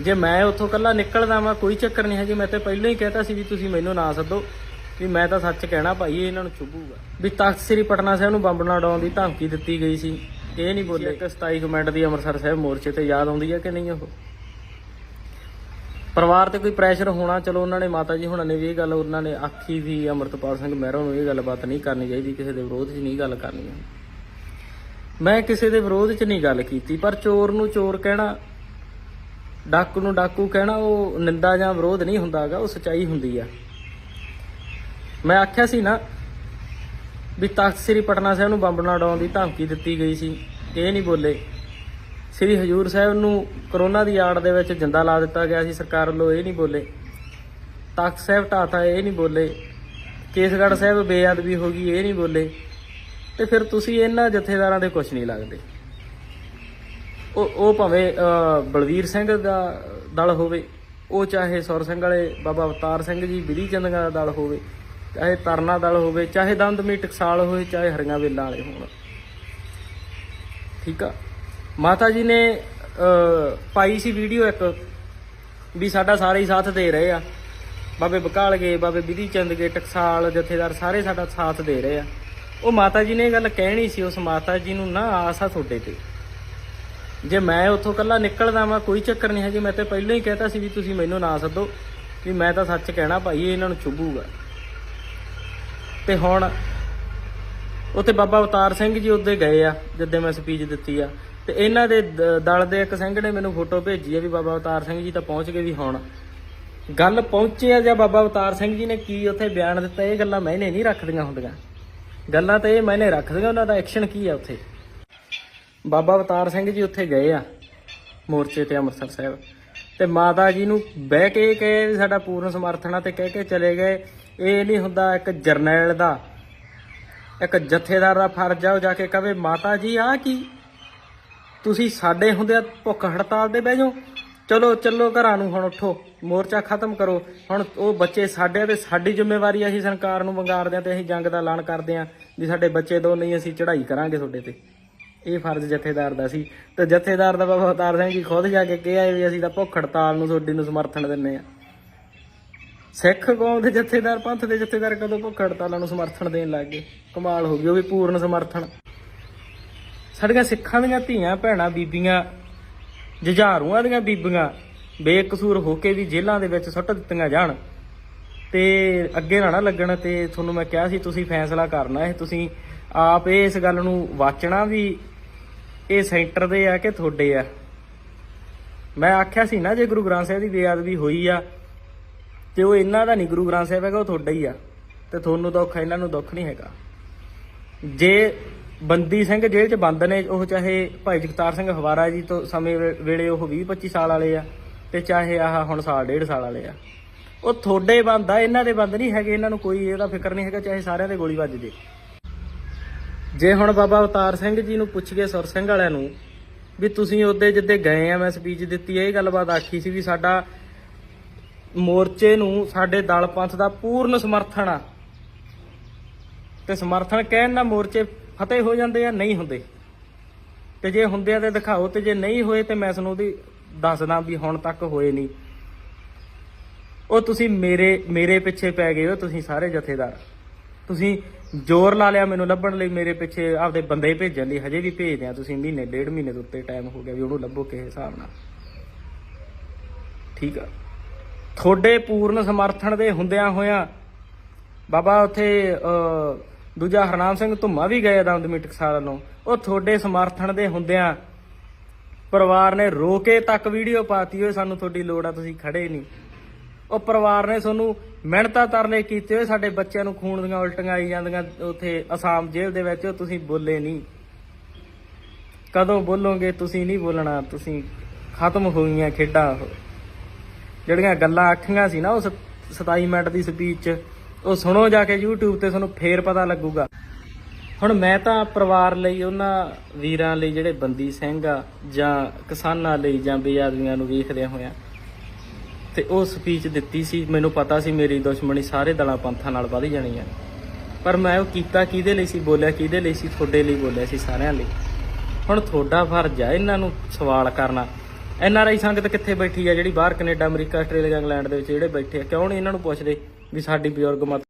ਜੇ ਮੈਂ ਉੱਥੋਂ ਕੱਲਾ ਨਿਕਲਦਾ ਵਾਂ, ਕੋਈ ਚੱਕਰ ਨਹੀਂ ਹੈ ਜੀ ਮੈਂ ਤੇ ਪਹਿਲਾਂ ਹੀ ਕਹਿਤਾ ਸੀ ਵੀ ਤੁਸੀਂ ਮੈਨੂੰ ਨਾ ਸੱਦੋ, ਵੀ ਮੈਂ ਤਾਂ ਸੱਚ ਕਹਿਣਾ ਭਾਈ ਇਹਨਾਂ ਨੂੰ ਚੁੱਭੂਗਾ। ਵੀ ਤਖਤ ਸ੍ਰੀ ਪਟਨਾ ਸਾਹਿਬ ਨੂੰ ਬੰਬ ਨਾ ਡਾਉਣ ਦੀ ਧਮਕੀ ਦਿੱਤੀ ਗਈ ਸੀ। ਇਹ ਨਹੀਂ ਬੋਲੇ ਕਿ 27 ਕਮੈਂਟ ਦੀ ਅੰਮ੍ਰਿਤਸਰ ਸਾਹਿਬ ਮੋਰਚੇ ਤੇ ਯਾਦ ਆਉਂਦੀ ਹੈ ਕਿ ਨਹੀਂ ਉਹ। ਪਰਿਵਾਰ ਤੇ ਕੋਈ ਪ੍ਰੈਸ਼ਰ ਹੋਣਾ, ਚਲੋ ਉਹਨਾਂ ਨੇ, ਮਾਤਾ ਜੀ ਹੁਣਾਂ ਨੇ ਵੀ ਇਹ ਗੱਲ, ਉਹਨਾਂ ਨੇ ਆਖੀ ਵੀ ਅਮਰਤਪਾਲ ਸਿੰਘ ਮਹਿਰੋਂ ਨੂੰ ਇਹ ਗੱਲਬਾਤ ਨਹੀਂ ਕਰਨੀ ਚਾਹੀਦੀ, ਕਿਸੇ ਦੇ ਵਿਰੋਧ 'ਚ ਨਹੀਂ ਗੱਲ ਕਰਨੀ। ਮੈਂ ਕਿਸੇ ਦੇ ਵਿਰੋਧ 'ਚ ਨਹੀਂ ਗੱਲ ਕੀਤੀ, ਪਰ ਚੋਰ ਨੂੰ ਚੋਰ ਕਹਿਣਾ ਡਾਕੂ ਨੂੰ ਡਾਕੂ ਕਹਿਣਾ, ਉਹ ਨਿੰਦਾ ਜਾਂ ਵਿਰੋਧ ਨਹੀਂ ਹੁੰਦਾਗਾ ਉਹ ਸਚਾਈ ਹੁੰਦੀ ਆ। ਮੈਂ ਆਖਿਆ ਸੀ ਨਾ ਵੀ ਤਖਤ ਸ੍ਰੀ ਪਟਨਾ ਸਾਹਿਬ ਨੂੰ ਬੰਬ ਨਾ ਡਾਉਣ ਦੀ ਧਮਕੀ ਦਿੱਤੀ ਗਈ ਸੀ, ਇਹ ਨਹੀਂ ਬੋਲੇ। ਸ੍ਰੀ ਹਜੂਰ ਸਾਹਿਬ ਨੂੰ ਕਰੋਨਾ ਦੀ ਆੜ ਦੇ ਵਿੱਚ ਜਿੰਦਾ ਲਾ ਦਿੱਤਾ ਗਿਆ ਸੀ, ਸਰਕਾਰ ਵੱਲੋਂ ਇਹ ਨਹੀਂ ਬੋਲੇ। ਤਖਤ ਸਾਹਿਬ ਢਾਤਾ ਇਹ ਨਹੀਂ ਬੋਲੇ। ਕੇਸਗੜ੍ਹ ਸਾਹਿਬ ਬੇਅਦਬੀ ਹੋ ਗਈ, ਇਹ ਨਹੀਂ ਬੋਲੇ। ਤੇ ਫਿਰ ਤੁਸੀਂ ਇਹਨਾਂ ਜਥੇਦਾਰਾਂ ਦੇ ਕੁਝ ਨਹੀਂ ਲੱਗਦੇ। ਉਹ ਉਹ ਭਾਵੇਂ ਅਹ, ਬਲਵੀਰ ਸਿੰਘ ਦਾ ਦਲ ਹੋਵੇ ਉਹ ਚਾਹੇ ਸੁਰ ਸਿੰਘ ਵਾਲੇ ਬਾਬਾ ਅਵਤਾਰ ਸਿੰਘ ਜੀ ਬਿਧੀ ਚੰਦਗਾ ਦਾ ਦਲ ਹੋਵੇ ਚਾਹੇ ਤਰਨਾ ਦਲ ਹੋਵੇ ਚਾਹੇ ਦੰਦਮੀ ਟਕਸਾਲ ਹੋਵੇ ਚਾਹੇ ਹਰੀਆਂ ਵੇਲਾਂ ਵਾਲੇ ਹੋਣ। ਠੀਕ ਆ? ਮਾਤਾ ਜੀ ਨੇ ਪਾਈ ਸੀ ਵੀਡੀਓ ਇੱਕ ਵੀ ਸਾਡਾ ਸਾਰੇ ਹੀ ਸਾਥ ਦੇ ਰਹੇ ਆ। ਬਾਬੇ ਬਕਾਲ ਗਏ ਬਾਬੇ ਬਿਧੀ ਚੰਦ ਗਏ ਟਕਸਾਲ ਜਥੇਦਾਰ ਸਾਰੇ ਸਾਡਾ ਸਾਥ ਦੇ ਰਹੇ ਆ। ਉਹ ਮਾਤਾ ਜੀ ਨੇ ਇਹ ਗੱਲ ਕਹਿਣੀ ਸੀ ਉਸ ਮਾਤਾ ਜੀ ਨੂੰ ਨਾ ਆਸ ਆ ਤੁਹਾਡੇ ਤੇ। ਜੇ ਮੈਂ ਉੱਥੋਂ ਕੱਲਾ ਨਿਕਲਦਾ ਵਾਂ, ਕੋਈ ਚੱਕਰ ਨਹੀਂ ਹੈ ਜੀ ਮੈਂ ਤੇ ਪਹਿਲਾਂ ਹੀ ਕਹਿਤਾ ਸੀ ਵੀ ਤੁਸੀਂ ਮੈਨੂੰ ਨਾ ਸੱਦੋ ਵੀ ਮੈਂ ਤਾਂ ਸੱਚ ਕਹਿਣਾ ਭਾਈ, ਇਹ ਇਹਨਾਂ ਨੂੰ ਚੁੱਭੂਗਾ। ਤੇ ਹੁਣ ਉੱਥੇ ਬਾਬਾ ਅਵਤਾਰ ਸਿੰਘ ਜੀ ਉੱਦੇ ਗਏ ਆ, ਜਿੱਦੇ ਮੈਂ ਸਪੀਚ ਦਿੱਤੀ ਆ। ਤੇ ਇਹਨਾਂ ਦੇ ਦ- ਦਲ ਦੇ ਇੱਕ ਸਿੰਘ ਨੇ ਮੈਨੂੰ ਫੋਟੋ ਭੇਜੀ ਆ ਵੀ ਬਾਬਾ ਅਵਤਾਰ ਸਿੰਘ ਜੀ ਤਾਂ ਪਹੁੰਚ ਗਏ ਵੀ ਹੁਣ। ਗੱਲ ਪਹੁੰਚੇ ਆ ਜਾਂ ਬਾਬਾ ਅਵਤਾਰ ਸਿੰਘ ਜੀ ਨੇ ਕੀ ਉੱਥੇ ਬਿਆਨ ਦਿੱਤਾ, ਇਹ ਗੱਲਾਂ ਮੈਨੇ ਨਹੀਂ ਰੱਖਦੀਆਂ ਹੁੰਦੀਆਂ। ਗੱਲਾਂ ਤਾਂ ਇਹ ਮੈਨੇ ਰੱਖਦੀਆਂ, ਉਹਨਾਂ ਦਾ ਐਕਸ਼ਨ ਕੀ ਆ ਉੱਥੇ? ਬਾਬਾ ਅਵਤਾਰ ਸਿੰਘ ਜੀ ਉੱਥੇ ਗਏ ਆ, ਮੋਰਚੇ ਤੇ ਅੰਮ੍ਰਿਤਸਰ ਸਾਹਿਬ। ਤੇ ਮਾਤਾ ਜੀ ਨੂੰ ਬਹਿ ਕੇ ਕਹੇ ਵੀ ਸਾਡਾ ਪੂਰਨ ਸਮਰਥਨ ਆ ਤੇ ਕਹਿ ਕੇ ਚਲੇ ਗਏ। ਇਹ ਨਹੀਂ ਹੁੰਦਾ ਇੱਕ ਜਰਨੈਲ ਦਾ, ਇੱਕ ਜਥੇਦਾਰ ਦਾ ਫਰਜ਼ ਆ, ਉਹ ਜਾ ਕੇ ਕਵੇ ਮਾਤਾ ਜੀ ਆ ਕੀ? ਤੁਸੀਂ ਸਾਡੇ ਹੁੰਦਿਆਂ ਭੁੱਖ ਹੜਤਾਲ ਤੇ ਬਹਿ ਜਾਓ। ਚਲੋ, ਚੱਲੋ ਘਰਾਂ ਨੂੰ ਹੁਣ ਉੱਠੋ। ਮੋਰਚਾ ਖਤਮ ਕਰੋ। ਹੁਣ ਉਹ ਬੱਚੇ ਸਾਡੇ ਤੇ ਸਾਡੀ ਜ਼ਿੰਮੇਵਾਰੀ ਆ, ਅਸੀਂ ਸਰਕਾਰ ਨੂੰ ਵੰਗਾਰਦੇ ਆ ਤੇ ਅਸੀਂ ਜੰਗ ਦਾ ਐਲਾਨ ਕਰਦੇ ਆ ਵੀ ਸਾਡੇ ਬੱਚੇ ਦੋ ਨਹੀਂ, ਅਸੀਂ ਚੜ੍ਹਾਈ ਕਰਾਂਗੇ ਤੁਹਾਡੇ ਤੇ। ਇਹ ਫਰਜ਼ ਜਥੇਦਾਰ ਦਾ ਸੀ। ਤੇ ਜਥੇਦਾਰ ਦਾ ਬਾਬਾ ਅਵਤਾਰ ਸਿੰਘ ਜੀ ਖੁਦ ਜਾ ਕੇ ਕਿਹਾ ਵੀ ਅਸੀਂ ਤਾਂ ਭੁੱਖ ਹੜਤਾਲ ਨੂੰ ਤੁਹਾਡੀ ਨੂੰ ਸਮਰਥਨ ਦਿੰਨੇ ਆ ਸਿੱਖ ਕੌਮ ਦੇ ਜਥੇਦਾਰ, ਪੰਥ ਦੇ ਜਥੇਦਾਰ ਕਦੋਂ ਭੁੱਖ ਹੜਤਾਲਾਂ ਨੂੰ ਸਮਰਥਨ ਦੇਣ ਲੱਗ ਗਏ? ਕਮਾਲ ਹੋ ਗਈ, ਉਹ ਵੀ ਪੂਰਨ ਸਮਰਥਨ। ਸਾਡੀਆਂ ਸਿੱਖਾਂ ਦੀਆਂ ਧੀਆਂ, ਭੈਣਾਂ, ਬੀਬੀਆਂ, ਜੁਝਾਰੂਆਂ ਦੀਆਂ ਬੀਬੀਆਂ ਬੇਕਸੂਰ ਹੋ ਕੇ ਵੀ ਜੇਲ੍ਹਾਂ ਦੇ ਵਿੱਚ ਸੁੱਟ ਦਿੱਤੀਆਂ ਜਾਣ ਤੇ ਅੱਗੇ ਨਾ ਨਾ ਲੱਗਣ ਤੇ ਤੁਹਾਨੂੰ ਮੈਂ ਕਿਹਾ ਸੀ, ਤੁਸੀਂ ਫੈਸਲਾ ਕਰਨਾ ਇਹ ਤੁਸੀਂ ਆਪ ਇਸ ਗੱਲ ਨੂੰ ਵਾਚਣਾ ਵੀ ਇਹ ਸੈਂਟਰ ਦੇ ਆ ਕਿ ਤੁਹਾਡੇ ਆ? ਮੈਂ ਆਖਿਆ ਸੀ ਨਾ, ਜੇ ਗੁਰੂ ਗ੍ਰੰਥ ਸਾਹਿਬ ਦੀ ਬੇਅਦਬੀ ਹੋਈ ਆ, ਤੇ ਉਹ ਇਹਨਾਂ ਦਾ ਨਹੀਂ ਗੁਰੂ ਗ੍ਰੰਥ ਸਾਹਿਬ ਹੈਗਾ, ਉਹ ਤੁਹਾਡਾ ਹੀ ਆ। ਤੇ ਤੁਹਾਨੂੰ ਦੁੱਖ ਇਹਨਾਂ ਨੂੰ ਦੁੱਖ ਨਹੀਂ ਹੈਗਾ। ਜੇ ਬੰਦੀ ਸਿੰਘ ਜੇਲ੍ਹ 'ਚ ਬੰਦ ਨੇ, ਉਹ ਚਾਹੇ ਭਾਈ ਜਗਤਾਰ ਸਿੰਘ ਹਵਾਰਾ ਜੀ ਤੋਂ ਸਮੇਂ ਵੇਲੇ ਉਹ 20 25 ਸਾਲ ਵਾਲੇ ਆ, ਤੇ ਚਾਹੇ ਆਹ ਹੁਣ ਸਾਲ ਡੇਢ ਸਾਲ ਵਾਲੇ ਆ, ਉਹ ਤੁਹਾਡੇ ਬੰਦ ਆ, ਇਹਨਾਂ ਦੇ ਬੰਦ ਨਹੀਂ ਹੈਗੇ, ਇਹਨਾਂ ਨੂੰ ਕੋਈ ਇਹਦਾ ਫਿਕਰ ਨਹੀਂ ਹੈਗਾ, ਚਾਹੇ ਸਾਰਿਆਂ ਦੇ ਗੋਲੀ ਵੱਜ ਜੇ। ਜੇ ਹੁਣ ਬਾਬਾ ਅਵਤਾਰ ਸਿੰਘ ਜੀ ਨੂੰ ਪੁੱਛ ਗਏ ਸੁਰ ਸਿੰਘ ਵਾਲਿਆਂ ਨੂੰ ਵੀ ਤੁਸੀਂ ਉਹਦੇ ਜਿੱਦੇ ਗਏ ਆ ਮੈਂ ਸਪੀਚ ਦਿੱਤੀ, ਇਹ ਗੱਲਬਾਤ ਆਖੀ ਸੀ ਵੀ ਸਾਡਾ ਮੋਰਚੇ ਨੂੰ ਸਾਡੇ ਦਲ ਪੰਥ ਦਾ ਪੂਰਨ ਸਮਰਥਨ ਆ। ਤੇ ਸਮਰਥਨ ਕਹਿਣ ਨਾਲ ਮੋਰਚੇ ਫਤਿਹ ਹੋ ਜਾਂਦੇ ਆ, ਨਹੀਂ ਹੁੰਦੇ। ਤੇ ਜੇ ਹੁੰਦੇ ਆ ਤੇ ਦਿਖਾਓ, ਤੇ ਜੇ ਨਹੀਂ ਹੋਏ ਤੇ ਮੈਂ ਤੁਹਾਨੂੰ ਉਹਦੀ ਦੱਸਦਾ ਵੀ ਹੁਣ ਤੱਕ ਹੋਏ ਨਹੀਂ। ਉਹ ਤੁਸੀਂ ਮੇਰੇ ਮੇਰੇ ਪਿੱਛੇ ਪੈ ਗਏ ਹੋ, ਤੁਸੀਂ ਸਾਰੇ ਜਥੇਦਾਰ। ਤੁਸੀਂ ਜ਼ੋਰ ਲਾ ਲਿਆ ਮੈਨੂੰ ਲੱਭਣ ਲਈ ਮੇਰੇ ਪਿੱਛੇ ਆਪਦੇ ਬੰਦੇ ਭੇਜਣ ਲਈ। ਹਜੇ ਵੀ ਭੇਜਦੇ ਆ ਤੁਸੀਂ ਮਹੀਨੇ ਡੇਢ ਮਹੀਨੇ ਦੇ ਉੱਤੇ ਟਾਈਮ ਹੋ ਗਿਆ ਵੀ ਉਹਨੂੰ ਲੱਭੋ ਕਿਸੇ ਹਿਸਾਬ ਨਾਲ। ਠੀਕ ਆ। ਤੁਹਾਡੇ ਪੂਰਨ ਸਮਰਥਨ ਦੇ ਹੁੰਦਿਆਂ ਹੋਇਆਂ ਬਾਬਾ ਉੱਥੇ ਅਹ, ਦੂਜਾ ਹਰਨਾਮ ਸਿੰਘ ਧੁੰਮਾ ਵੀ ਗਏ ਦਮਦਮੀ ਟਕਸਾਲ ਵੱਲੋਂ। ਉਹ ਤੁਹਾਡੇ ਸਮਰਥਨ ਦੇ ਹੁੰਦਿਆਂ ਪਰਿਵਾਰ ਨੇ ਰੋ ਕੇ ਤੱਕ ਵੀਡੀਓ ਪਾਤੀ ਹੋਏ ਸਾਨੂੰ ਤੁਹਾਡੀ ਲੋੜ ਆ ਤੁਸੀਂ ਖੜੇ ਨਹੀਂ। ਉਹ ਪਰਿਵਾਰ ਨੇ ਤੁਹਾਨੂੰ ਮਿਹਨਤਾਂ ਤਰਲੇ ਕੀਤੇ ਹੋਏ ਸਾਡੇ ਬੱਚਿਆਂ ਨੂੰ ਖੂਨ ਦੀਆਂ ਉਲਟੀਆਂ ਆਈ ਜਾਂਦੀਆਂ, ਉੱਥੇ ਅਸਾਮ ਜੇਲ੍ਹ ਦੇ ਵਿੱਚ ਉਹ ਤੁਸੀਂ ਬੋਲੇ ਨਹੀਂ। ਕਦੋਂ ਬੋਲੋਗੇ, ਤੁਸੀਂ ਨਹੀਂ ਬੋਲਣਾ, ਤੁਸੀਂ ਖਤਮ ਹੋ ਗਈਆਂ ਖੇਡਾਂ। ਜਿਹੜੀਆਂ ਗੱਲਾਂ ਆਖੀਆਂ ਸੀ ਨਾ ਉਸ 27 ਮਿੰਟ ਦੀ ਸਪੀਚ, ਉਹ ਸੁਣੋ ਜਾ ਕੇ YouTube ਤੇ ਤੁਹਾਨੂੰ ਫੇਰ ਪਤਾ ਲੱਗੂਗਾ। ਹੁਣ ਮੈਂ ਤਾਂ ਪਰਿਵਾਰ ਲਈ, ਉਹਨਾਂ ਵੀਰਾਂ ਲਈ, ਜਿਹੜੇ ਬੰਦੀ ਸਿੰਘ ਆ, ਜਾਂ ਕਿਸਾਨਾਂ ਲਈ, ਜਾਂ ਬੇਆਦਮੀਆਂ ਨੂੰ ਵੇਖਦਿਆਂ ਹੋਇਆਂ ਤੇ ਉਹ ਸਪੀਚ ਦਿੱਤੀ ਸੀ, ਮੈਨੂੰ ਪਤਾ ਸੀ ਮੇਰੀ ਦੁਸ਼ਮਣੀ ਸਾਰੇ ਦਲਾਂ ਪੰਥਾਂ ਨਾਲ ਵਧ ਜਾਣੀ ਹੈ ਪਰ ਮੈਂ ਉਹ ਕੀਤਾ ਕਿਹਦੇ ਲਈ ਸੀ, ਬੋਲਿਆ ਕਿਹਦੇ ਲਈ ਸੀ, ਤੁਹਾਡੇ ਲਈ ਬੋਲਿਆ ਸੀ ਸਾਰਿਆਂ ਲਈ। ਹੁਣ ਤੁਹਾਡਾ ਫਰਜ਼ ਆ ਇਹਨਾਂ ਨੂੰ ਸਵਾਲ ਕਰਨਾ। ਐਨ ਆਰ ਆਈ ਸੰਗਤ ਕਿੱਥੇ ਬੈਠੀ ਆ ਜਿਹੜੀ ਬਾਹਰ ਕੈਨੇਡਾ, ਅਮਰੀਕਾ, ਆਸਟ੍ਰੇਲੀਆ, ਇੰਗਲੈਂਡ ਦੇ ਵਿੱਚ ਜਿਹੜੇ ਬੈਠੇ ਆ? ਕਿਉਂ ਨਹੀਂ ਇਹਨਾਂ ਨੂੰ ਪੁੱਛਦੇ ਵੀ ਸਾਡੀ ਬਜ਼ੁਰਗ ਮਤ